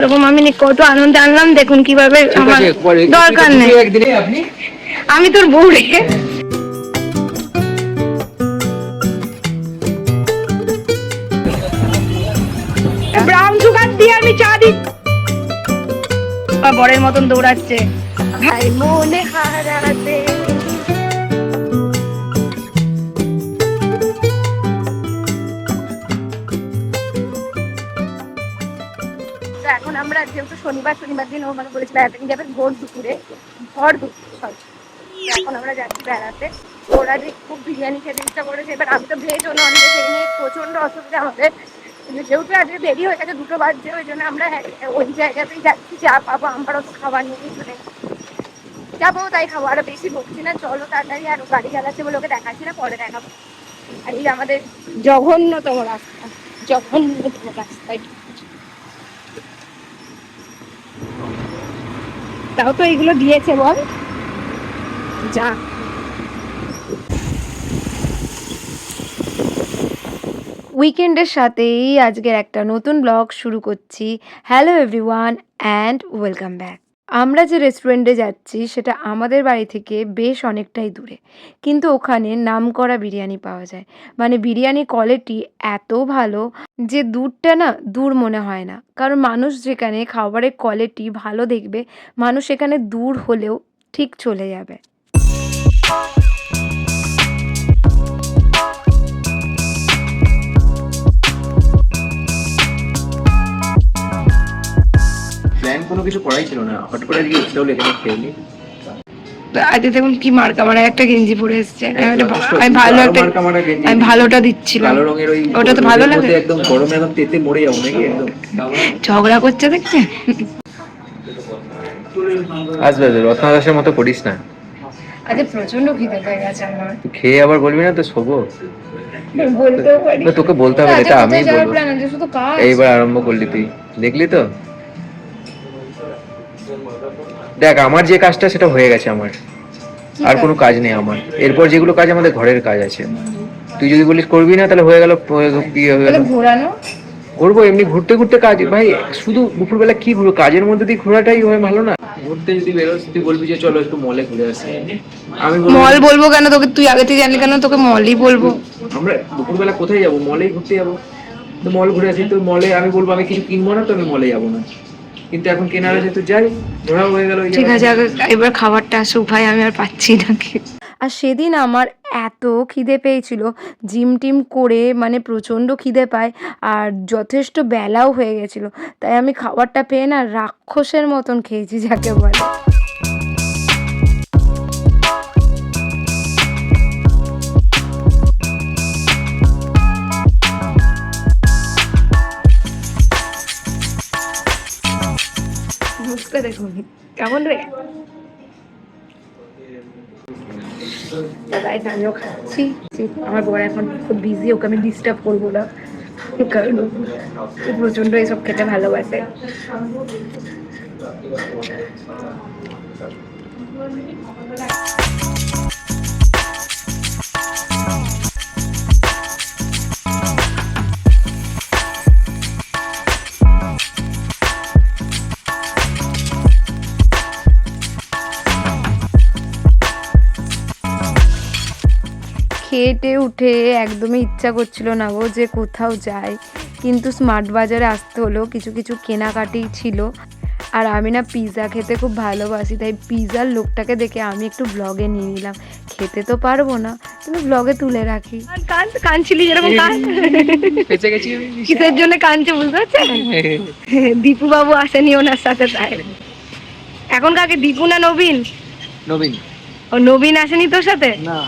এরকম আমি কত আনন্দ আনলাম দেখুন কীভাবে আমার দরকার নেই। আমি তোর বউ রেখে ব্রাউন সুগার দিয়ে আমি চা দিই বরের মতন দৌড়াচ্ছে। ভাই মনে হারাতে আমরা যেহেতু শনিবার শনিবার দিন ও মানে বলেছে বেড়াতে যাবে ভোর দুপুরে, ভর দুপুর। তো এখন আমরা যাচ্ছি বেড়াতে। ওরা যে খুব বিরিয়ানি খেতে ইচ্ছা করেছে, এবার আমি তো ভেজ ও নন ভেজ নিয়ে প্রচণ্ড অসুবিধা আমাদের কিন্তু যেহেতু আজকে দেরি হয়ে গেছে, দুটো বাজছে, ওই জন্য আমরা হ্যাঁ- ওই জায়গাতেই যাচ্ছি যা পাবো আমারও তো খাবার নিয়ে চলে যাব, তাই খাব। আরও বেশি বকছি না, চলো তাড়াতাড়ি, আর গাড়ি চালাচ্ছে বলে ওকে দেখাচ্ছি না, পরে দেখাবো। আর এই আমাদের জঘন্যতম রাস্তা জঘন্যতম রাস্তা তাও তো এগুলো দিয়েছে বল। যা। উইকেন্ডের সাথেই আজকের একটা নতুন ব্লগ শুরু করছি। Hello everyone and welcome back. আমরা যে রেস্টুরেন্টে যাচ্ছি, সেটা আমাদের বাড়ি থেকে বেশ অনেকটাই দূরে। কিন্তু ওখানে নাম করা বিরিয়ানি পাওয়া যায়। মানে বিরিয়ানি কোয়ালিটি এত ভালো যে দূরটা না দূর মনে হয় না। কারণ মানুষ যেখানে খাবারের কোয়ালিটি ভালো দেখবে, মানুষ এখানে দূর হলেও ঠিক চলে যাবে। কোনো কিছু করাই ছিল না। হট করে আজকে ইচ্ছা হলো এখানে খেয়ে নিই আজকে দেখুন কি মার্কা মারা একটা গেঞ্জি পরে এসছে। আমি একটা ভা- যথেষ্ট আমি ভালো একটা মার্কা মারা গেঞ্জি। আমি ভালোটা দিচ্ছিলাম। কালো রঙের ওই ওটা তো ভালো লাগে। একদম গরমে একদম তেতে মরে যাব নাকি একদম। ঝগড়া করছে দেখছে আসবে আসবে রত্না দাসের মতো করিস না। আজকে প্রচণ্ড খিদে পেয়ে গেছে আমার। খেয়ে আবার বলবি না তো শোবো। বলতেও পারি। তোকে বলতে হবে এটা আমি বলব। এইবার আরম্ভ করলি তুই। দেখলি তো? দেখ আমার যে কাজটা সেটা হয়ে গেছে আমার। আর কোনো কাজ নেই আমার। এরপর যেগুলো কাজ আমাদের ঘরের কাজ আছে। তুই যদি বলিস করবি না তাহলে হয়ে গেল কি হয়ে গেল। তাহলে ঘোরানো? করব এমনি ঘুরতে ঘুরতে কাজ ভাই শুধু দুপুরবেলা কি ঘুরবো? কাজের মধ্যে দিয়ে ঘোরাটাই হয় ভালো না। ঘুরতে যদি বেরোস তুই বলবি যে চলো একটু মলে ঘুরে আসি। আমি মল বলব কেন তোকে? তুই আগে থেকে জানলি কেন? তোকে মলই বলব। আমরা দুপুরবেলা কোথায় যাব? মলেই ঘুরতে যাব। তো মল ঘুরে আসি তো মলে আমি বলব আমি কিছু কিনবো না তো আমি মলে যাব না। কিন্তু এখন কেনারা যেহেতু যাই ঘোরাও হয়ে গেল ঠিক আছে এবার খাবারটা আসুক ভাই আমি আর পাচ্ছি না আর সেদিন আমার এত খিদে পেয়েছিল জিম টিম করে মানে প্রচণ্ড খিদে পায় আর যথেষ্ট বেলাও হয়ে গেছিল। তাই আমি খাবারটা পেয়ে না রাক্ষসের মতন খেয়েছি যাকে বলে। কেমন রে। দাদাই আমিও খাচ্ছি। আমার বর এখন খুব বিজি ওকে আমি ডিস্টার্ব করব না। কারণ ও প্রচণ্ড এসব খেতে ভালোবাসে। খেটে উঠে একদমই ইচ্ছা করছিল না গো যে কোথাও যায় কিন্তু স্মার্ট বাজারে আসতে হলো কিছু কিছু কেনাকাটি ছিল। আর আমি না পিৎজা খেতে খুব ভালোবাসি তাই পিৎজার লোকটাকে দেখে আমি একটু ব্লগে নিয়ে নিলাম। খেতে তো পারব না কিন্তু ব্লগে তুলে রাখি। কান কানছিলি যেরকম কান? কিসের জন্য কানছে বুঝতে পারছেন দীপু বাবু আসেনি ওনার সাথে তাই। এখন কাকে দীপু না নবীন? নবীন। ও নবীন আসেনি তোর সাথে? না।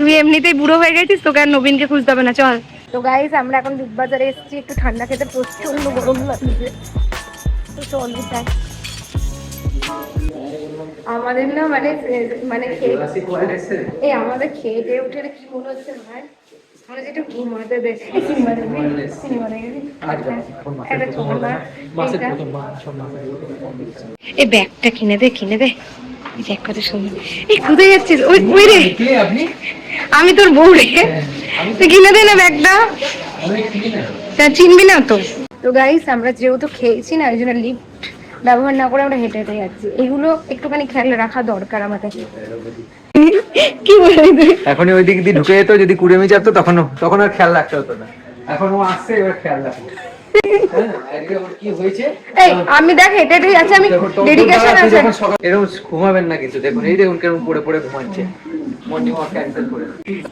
তুই এমনিতেই বুড়ো হয়ে গেছিস তোকে আর নবীনকে খুঁজতে হবে না চল। তো গাইস আমরা এখন বিগ বাজারে এসেছি একটু ঠান্ডা খেতে প্রচণ্ড গরম লাগছে। তো চল যাই আমাদের না মানে মানে খেয়ে এই আমাদের খেয়ে দিয়ে উঠে কি মনে হচ্ছে ভাই? ঘুমাতে দে। এই দেখবি একটা এই ব্যাগটা কিনে দে কিনে দে। দেখ কত সুন্দর এই কোথায় যাচ্ছিস? ওই ওই রে। আমি তোর বউ রে। তুই কিনে দে না ব্যাগটা। তা চিনবি না তো। তো গাইস আমরা যেহেতু খেয়েছি না ওই জন্য লিফট ব্যবহার না করে আমরা হেঁটে হেঁটে যাচ্ছি। এগুলো একটুখানি খেয়াল রাখা দরকার আমাদের। কি বলে? এখনই ওই দিক দিয়ে ঢুকে যেত যদি কুড়েমি যেত তখন তখন আর খেয়াল রাখতে হতো না। এখন ও আসছে এবার খেয়াল রাখো আমি দেখ হেঁটে হেঁটে যাচ্ছি আমি তো- ডেডিকেশন আছে। এরকম ঘুমাবেন না কিন্তু দেখুন এই দেখুন কেরকম পড়ে পড়ে ঘুমাচ্ছে। মর্নিং ওয়াক ক্যান্সেল করে।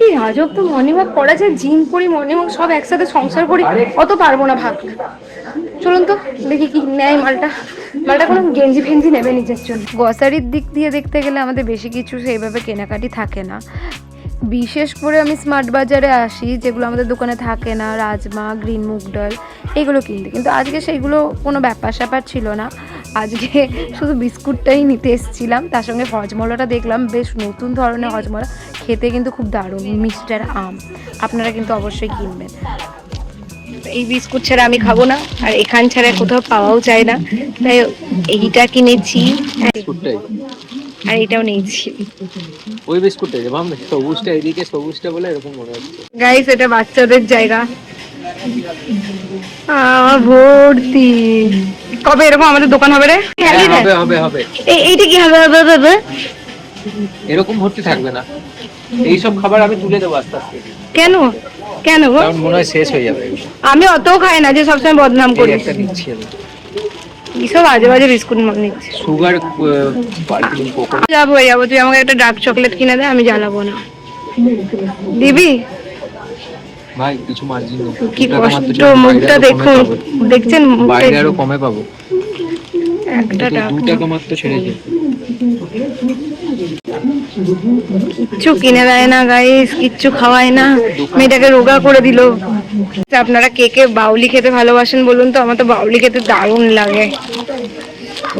এই রাজব তো মর্নিং ওয়াক করা যায় জিম করি মর্নিং ওয়াক সব একসাথে সংসার করি অত পারব না ভাব চলুন তো দেখি কি নেয় মালটা। মালটা কোনো গেঞ্জি ফেঞ্জি নেবে নিজের জন্য। গ্রসারির দিক দিয়ে দেখতে গেলে আমাদের বেশি কিছু সেইভাবে কেনাকাটি থাকে না। বিশেষ করে আমি স্মার্ট বাজারে আসি, যেগুলো আমাদের দোকানে থাকে না, রাজমা, গ্রিন মুগ ডাল, এগুলো কিনতে। কিন্তু আজকে সেইগুলো কোনো ব্যাপার স্যাপার ছিল না। আজকে শুধু বিস্কুটটাই নিতে এসেছিলাম। তার সঙ্গে হজমলাটা দেখলাম, বেশ নতুন ধরনের হজমলা। খেতে কিন্তু খুব দারুণ মিস্টার আম। আপনারা কিন্তু অবশ্যই কিনবেন। এই বিস্কুট ছাড়া আমি খাব না। আর এখান ছাড়া কোথাও পাওয়াও যায় না। তাই এইটা কিনেছি। আর এটাও নিয়েছি। ওই বিস্কুটটাই যে সবুজটা এদিকে সবুজটা বলে এরকম মনে হচ্ছে। গাইস এটা বাচ্চাদের জায়গা। ভর্তি কবে এরকম আমাদের দোকান হবে রে? হ্যাঁ, হবে হবে হবে। এই- এইটা কি হবে হবে, হবে? এরকম ভর্তি থাকবে না। এইসব খাবার আমি তুলে দেবো আস্তে আস্তে। কেন? কেন গো? মনে হয় শেষ হয়ে যাবে। আমি অতও খাই না যে সবসময় বদনাম করি। একটা আমি। এইসব আজে বাজে বিস্কুট নিচ্ছি। সুগার যাব যাব। তুই আমাকে একটা ডার্ক চকলেট কিনে দে আমি জ্বালাবো না। দিবি? ভাই কিছু মার্জিন কি কষ্ট মুখটা দেখুন। দেখছেন বাইরে আরও কমে পাবো। একটা টাকা টাকা মাত্র ছেড়েছে কিচ্ছু কিনে দেয় না গাইস কিচ্ছু খাওয়ায় না। মেয়েটাকে রোগা করে দিল। আপনারা কে কে বাউলি খেতে ভালোবাসেন বলুন তো? আমার তো বাউলি খেতে দারুণ লাগে।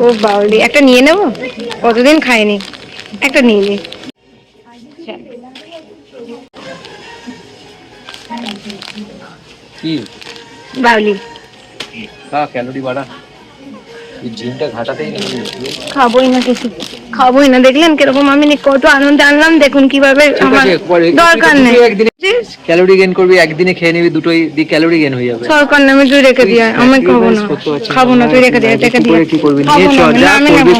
ও বাউলি। একটা নিয়ে নেব? কতদিন খাইনি? একটা নিয়ে নি। বাউলি। ক্যালোরি বাড়া। ঘাটাতেই খাবোই না কিছু। খাবোই না। দেখলেন কীরকম আমি কত আনন্দে আনলাম। দেখুন কীভাবে আমার দরকার নেই। একদিনে ক্যালোরি গেইন করবি একদিনে খেয়ে নিবি দুটোই দি ক্যালোরি গেইন হয়ে যাবে। সরকার নামে তুই রেখে দিয়ে আমি খাব না। খাব না তুই রেখে দিয়ে রেখে কি কি করবি? নিয়ে চল, যা করবি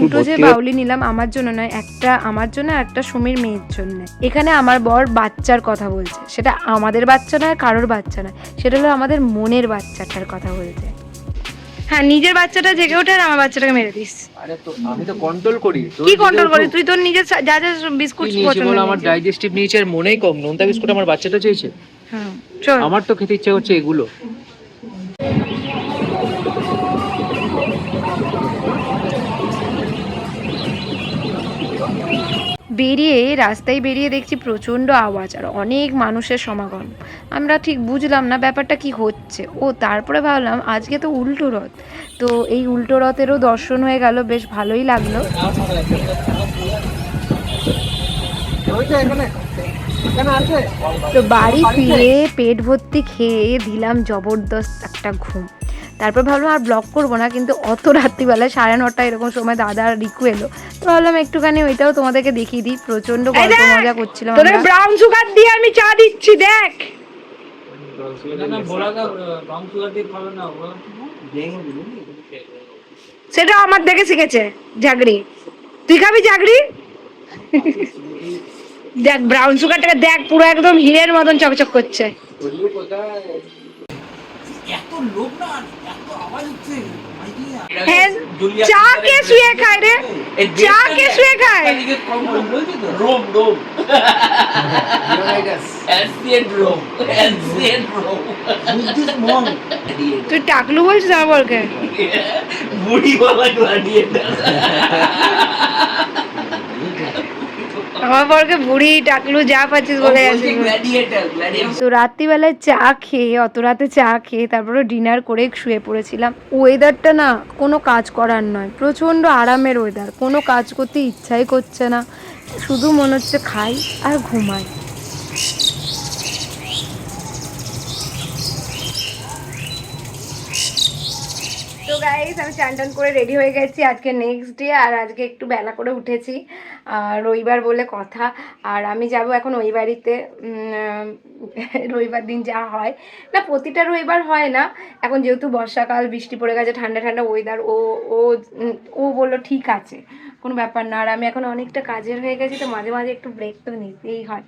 দুটো যে বাউলি নিলাম আমার জন্য নয় একটা আমার জন্য একটা সুমির মেয়ের জন্য। এখানে আমার বর বাচ্চার কথা বলছে। সেটা আমাদের বাচ্চা নয় কারোর বাচ্চা নয়। সেটা হলো আমাদের মনের বাচ্চাটার কথা বলছে। হ্যাঁ নিজের বাচ্চাটা জেগে ওঠে আর আমার বাচ্চাটাকে মেরে দিস। আরে তো আমি তো কন্ট্রোল করি। কি কন্ট্রোল করি? তুই তোর নিজের যা যা বিস্কুট পছন্দ আমার ডাইজেস্টিভ আর মনেই কম নোনতা বিস্কুট আমার বাচ্চাটা চেয়েছে। হ্যাঁ চল। আমার তো খেতে ইচ্ছে হচ্ছে এগুলো। বেরিয়ে, রাস্তায় বেরিয়ে দেখছি প্রচণ্ড আওয়াজ আর অনেক মানুষের সমাগম। আমরা ঠিক বুঝলাম না ব্যাপারটা কি হচ্ছে। ও, তারপরে ভাবলাম আজকে তো উল্টো রথ। তো এই উল্টো রথেরও দর্শন হয়ে গেল, বেশ ভালোই লাগল। তো বাড়ি ফিরে পেট ভর্তি খেয়ে দিলাম জবরদস্ত একটা ঘুম। তারপর ভাবলাম আর ব্লগ করব না কিন্তু অত রাত্রিবেলায় সাড়ে নটা এরকম সময় দাদা আর রিকু এলো। তো ভাবলাম একটুখানি ওইটাও তোমাদেরকে দেখিয়ে দিই প্রচণ্ড গল্প মজা করছিলাম ব্রাউন সুগার দিয়ে আমি চা দিচ্ছি দেখ। সেটা আমার দেখে শিখেছে জাগরি। তুই খাবি জাগরি? দেখ ব্রাউন সুগারটাকে দেখ পুরো একদম হিরের মতন চকচক করছে। হ্যাঁ চা কে শুয়ে খায় রে? চা কে শুয়ে খায়? Rome Rome. Ancient Rome ancient Rome Buddhist monk তুই টাকলু বলছিস আমার বলকে বুড়িওয়ালা গ্ল্যাডিয়েটর আমার বলকে বুড়ি টাকলু যা পাচ্ছিস বলে তো রাত্রিবেলায় চা খেয়ে অত রাতে চা খেয়ে তারপরে ডিনার করে শুয়ে পড়েছিলাম। ওয়েদারটা না কোনো কাজ করার নয় প্রচণ্ড আরামের ওয়েদার কোনো কাজ করতে ইচ্ছাই করছে না। শুধু মনে হচ্ছে খাই আর ঘুমাই। তো গাইস আমি চান টান করে রেডি হয়ে গেছি আজকে নেক্সট ডে আর আজকে একটু বেলা করে উঠেছি। রবিবার বলে কথা। আর আমি যাব এখন ওই বাড়িতে রবিবার দিন যা হয়। না, প্রতিটা রবিবার হয় না। এখন যেহেতু বর্ষাকাল, বৃষ্টি পড়ে গেছে, ঠান্ডা ঠান্ডা ওয়েদার ও ও ও বলল, ঠিক আছে, কোনো ব্যাপার না। আর আমি এখন অনেকটা কাজের হয়ে গেছি, তো মাঝে মাঝে একটু ব্রেক তো নিতেই হয়।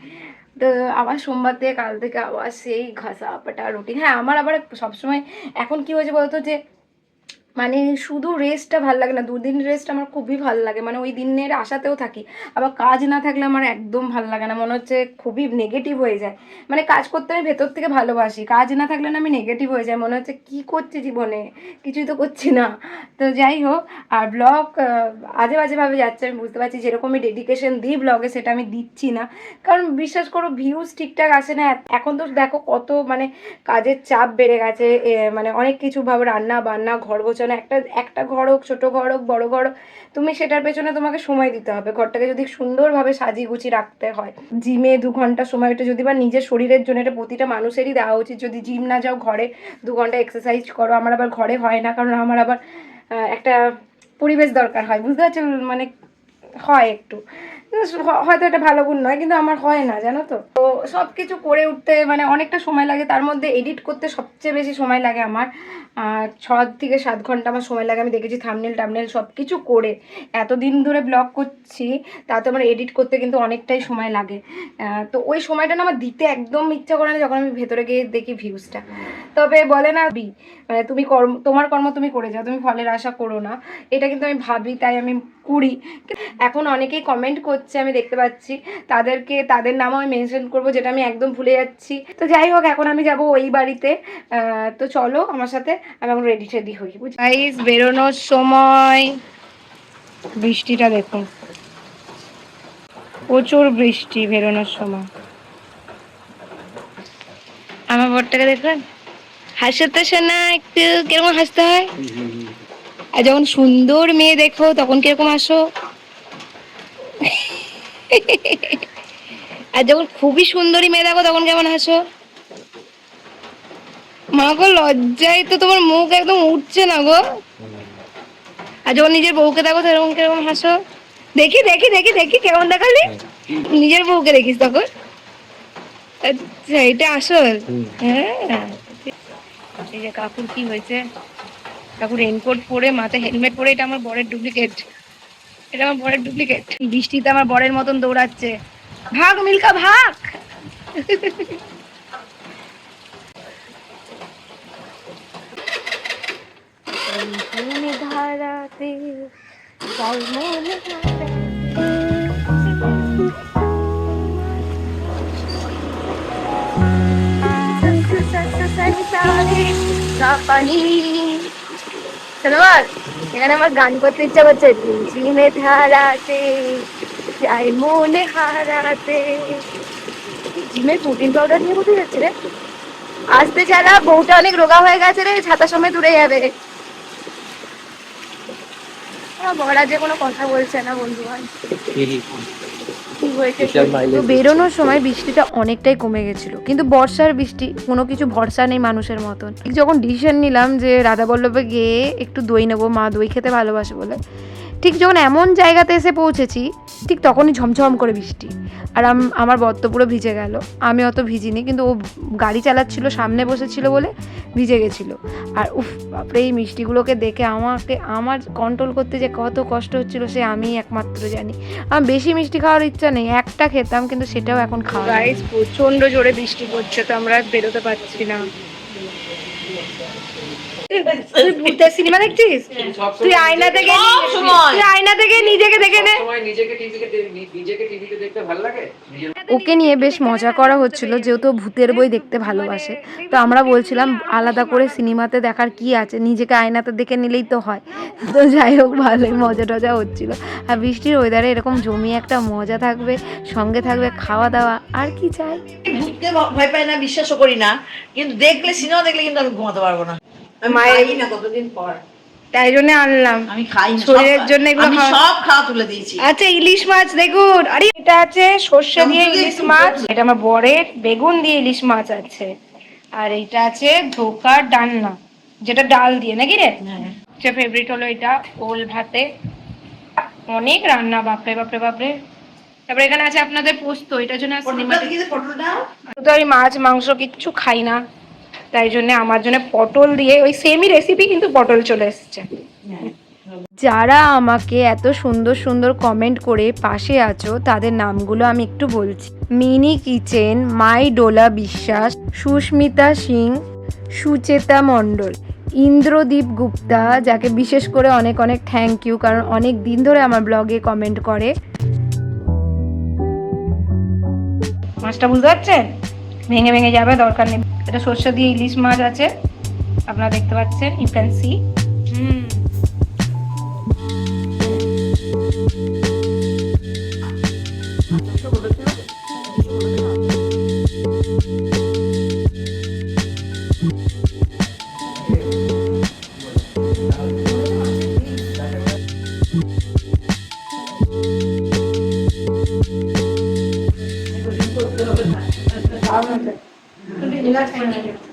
তো আবার সোমবার থেকে, কাল থেকে আবার সেই ঘষা পাটা রুটিন হ্যাঁ আমার আবার সবসময়, এখন কি হয়েছে বলতো যে মানে শুধু রেস্টটা ভালো লাগে না, দুদিন রেস্ট আমার খুবই ভালো লাগে। মানে ওই দিনের আশাতেও থাকি। আবার কাজ না থাকলে আমার একদম ভালো লাগে না, মনে হচ্ছে খুবই নেগেটিভ হয়ে যায়। মানে কাজ করতে আমি ভেতর থেকে ভালোবাসি, কাজ না থাকলে না আমি নেগেটিভ হয়ে যাই, মনে হচ্ছে কি করছি জীবনে? কিছুই তো করছি না। তো যাই হোক, আর ব্লগ আজে বাজেভাবে যাচ্ছে, আমি বুঝতে পারছি যেরকমই ডেডিকেশন দিই ব্লগে সেটা আমি দিচ্ছি না। কারণ বিশ্বাস করো ভিউজ ঠিকঠাক আসে না। এখন তো দেখো কত মানে কাজের চাপ বেড়ে গেছে মানে অনেক কিছু ভাবে রান্না বান্না ঘর গোছানো একটা একটা ঘর হোক, ছোটো ঘর হোক, বড়ো ঘর হোক, তুমি সেটার পেছনে তোমাকে সময় দিতে হবে। ঘরটাকে যদি সুন্দরভাবে সাজিয়ে গুছিয়ে রাখতে হয়। জিমে দু ঘণ্টা সময়, এটা যদি বা নিজের শরীরের জন্য, এটা প্রতিটা মানুষেরই দেওয়া উচিত। যদি জিম না যাও ঘরে, দু ঘণ্টা এক্সারসাইজ করো, আমার আবার ঘরে হয় না, কারণ আমার আবার একটা পরিবেশ দরকার হয়, বুঝতে পারছ? মানে হয় একটু। হয়তো এটা ভালো গুণ নয়, কিন্তু আমার হয় না, জানো তো। তো সব কিছু করে উঠতে মানে অনেকটা সময় লাগে, তার মধ্যে এডিট করতে সবচেয়ে বেশি সময় লাগে আমার। ছ থেকে সাত ঘণ্টা আমার সময় লাগে, আমি দেখেছি থামনেল টামনেল সব কিছু করে। এতদিন ধরে ব্লগ করছি, তাতে আমার এডিট করতে কিন্তু অনেকটাই সময় লাগে। তো ওই সময়টা না আমার দিতে একদম ইচ্ছা করে না যখন আমি ভেতরে গিয়ে দেখি ভিউজটা তবে বলে না, বি মানে তুমি কর্ম, তোমার কর্ম তুমি করে যাও, তুমি ফলের আশা করো না। এটা কিন্তু আমি ভাবি, তাই আমি করি। এখন অনেকেই কমেন্ট করছে আমি দেখতে পাচ্ছি। তাদেরকে তাদের নামও আমি মেনশন করব যেটা আমি একদম ভুলে যাচ্ছি। তো যাই হোক এখন আমি যাব ওই বাড়িতে। তো চলো আমার সাথে আমি এখন রেডি টেডি হই গাইস বেরোনোর সময়। বৃষ্টিটা দেখুন। প্রচুর বৃষ্টি বেরোনোর সময়। আমার বরটাকে দেখবেন হাসতে শোনা একটু কীরকম হাসতে হয়? আর যখন সুন্দর মেয়ে দেখো তখন কীরকম আসো আর যখন খুবই সুন্দরী মেয়ে দেখো, তখন কেমন হাসো? মা গো, লজ্জায় তো তোমার মুখ একদম উঠছে না গো। আর যখন নিজের বউকে দেখো তখন কীরকম হাসো? দেখি দেখি দেখি দেখি, কেমন দেখালি? নিজের বউকে দেখিস তখন। আচ্ছা এটা আসল? হ্যাঁ। এই যে কাকুর কি হয়েছে? কাকুর রেনকোট পরে, মাথায় হেলমেট পরে, এটা আমার বরের ডুপ্লিকেট এটা আমার বরের ডুপ্লিকেট বৃষ্টিতে আমার বরের মতন দৌড়াচ্ছে ভাগ মিল্কা ভাগ মনে মনে ধারাতে ধন্যবাদ এখানে আমার গান করতে ইচ্ছা করছে ঝিমে ধারাতে চাই মনে হারাতে। জিমে প্রোটিন পাউডার নিয়ে কোথায় যাচ্ছে রে? আসতে চালা বউটা অনেক রোগা হয়ে গেছে রে ছাতা সময় দূরে যাবে। বড়া যে কোনো কথা বলছে না বন্ধু হয়েছে বেরোনোর সময় বৃষ্টিটা অনেকটাই কমে গেছিল। কিন্তু বর্ষার বৃষ্টি কোনো কিছু ভরসা নেই মানুষের মতন। যখন ডিসিশন নিলাম যে রাধা বল্লভে গিয়ে একটু দই নেব মা দই খেতে ভালোবাসে বলে ঠিক যখন এমন জায়গাতে এসে পৌঁছেছি ঠিক তখনই ঝমঝম করে বৃষ্টি। আর আম- আমার বর তো পুরো ভিজে গেল। আমি অত ভিজিনি কিন্তু ও গাড়ি চালাচ্ছিল সামনে বসেছিল বলে ভিজে গেছিল। আর উফ বাপরে এই মিষ্টিগুলোকে দেখে আমাকে আমার কন্ট্রোল করতে যে কত কষ্ট হচ্ছিল সে আমি একমাত্র জানি। আমার বেশি মিষ্টি খাওয়ার ইচ্ছা নেই একটা খেতাম কিন্তু সেটাও এখন খাওয়া গাইস প্রচণ্ড জোরে বৃষ্টি পড়ছে তো আমরা বেরোতে পারছি না। তুই ভূতের সিনেমা দেখছিস? তুই আয়না থেকে তুই আয়না থেকে নিজেকে দেখে নে। ওকে নিয়ে বেশ মজা করা হচ্ছিল যেহেতু ভূতের বই দেখতে ভালোবাসে। তো আমরা বলছিলাম আলাদা করে সিনেমাতে দেখার কি আছে? নিজেকে আয়নাতে দেখে নিলেই তো হয়। তো যাই হোক ভালোই মজা টজা হচ্ছিল। আর বৃষ্টির ওয়েদারে এরকম জমি একটা মজা থাকবে সঙ্গে থাকবে খাওয়া দাওয়া আর কি চাই? ভূতকে ভয় পাই না বিশ্বাসও করি না। কিন্তু দেখলে সিনেমা দেখলে কিন্তু আমি ঘুমাতে পারব না। মায়ের- না কতদিন পর। তাই জন্য আনলাম। আমি খাই শরীরের জন্য এগুলো আমি সব খাওয়া তুলে দিয়েছি। আচ্ছা ইলিশ মাছ দেখুন। আরে এটা আছে সর্ষে দিয়ে ইলিশ মাছ। এটা আমার বরের বেগুন দিয়ে ইলিশ মাছ আছে। আর এইটা আছে ধোকার ডালনা যেটা ডাল দিয়ে নাকি রে? হ্যাঁ। সে ফেভারিট হলো এটা ওল ভাতে। অনেক রান্না বাপরে বাপরে বাপরে। তারপরে এখানে আছে আপনাদের পোস্ত এটার জন্য তো আমি মাছ মাংস কিচ্ছু খাই না। তাই জন্য আমার জন্য পটল দিয়ে ওই সেমই রেসিপি কিন্তু পটল চলে এসেছে। যারা আমাকে এত সুন্দর সুন্দর কমেন্ট করে পাশে আছো তাদের নামগুলো আমি একটু বলছি। মিনি কিচেন মাই ডোলা বিশ্বাস সুস্মিতা সিং সুচেতা মণ্ডল ইন্দ্রদীপ গুপ্তা যাকে বিশেষ করে অনেক অনেক থ্যাংক ইউ কারণ অনেক দিন ধরে আমার ব্লগে কমেন্ট করে। মাছটা বুঝতে পারছেন ভেঙে ভেঙে যাবে দরকার নেই। এটা সর্ষে দিয়ে ইলিশ মাছ আছে। আপনারা দেখতে পাচ্ছেন ইউ ক্যান সি ধোকা that's fine.